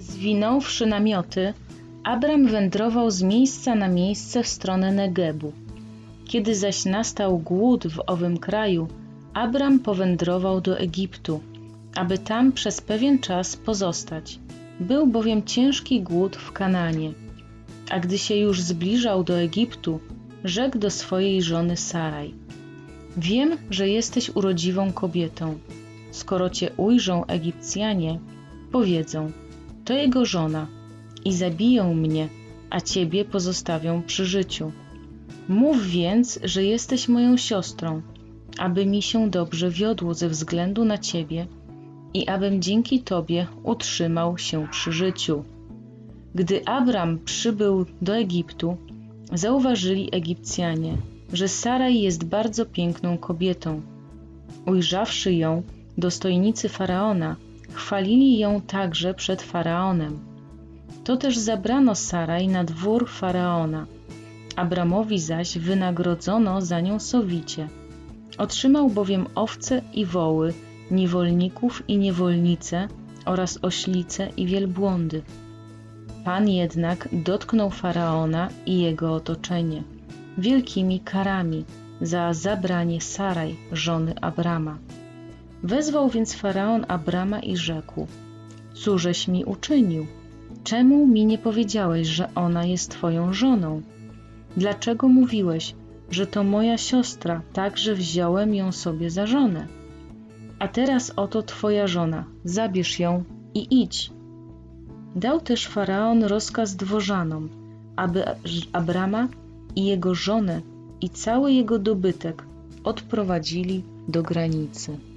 Zwinąwszy namioty, Abram wędrował z miejsca na miejsce w stronę Negebu. Kiedy zaś nastał głód w owym kraju, Abram powędrował do Egiptu, aby tam przez pewien czas pozostać. Był bowiem ciężki głód w Kananie. A gdy się już zbliżał do Egiptu, rzekł do swojej żony Saraj: Wiem, że jesteś urodziwą kobietą. Skoro cię ujrzą Egipcjanie, powiedzą: To jego żona, i zabiją mnie, a ciebie pozostawią przy życiu. Mów więc, że jesteś moją siostrą, aby mi się dobrze wiodło ze względu na ciebie i abym dzięki tobie utrzymał się przy życiu. Gdy Abram przybył do Egiptu, zauważyli Egipcjanie, że Saraj jest bardzo piękną kobietą. Ujrzawszy ją, dostojnicy faraona chwalili ją także przed faraonem. To też zabrano Saraj na dwór faraona. Abramowi zaś wynagrodzono za nią sowicie. Otrzymał bowiem owce i woły, niewolników i niewolnice oraz oślice i wielbłądy. Pan jednak dotknął faraona i jego otoczenie wielkimi karami za zabranie Saraj, żony Abrama. Wezwał więc faraon Abrama i rzekł: Cóżeś mi uczynił? Czemu mi nie powiedziałeś, że ona jest twoją żoną? Dlaczego mówiłeś, że to moja siostra, tak że wziąłem ją sobie za żonę? A teraz oto twoja żona, zabierz ją i idź. Dał też faraon rozkaz dworzanom, aby Abrama i jego żonę i cały jego dobytek odprowadzili do granicy.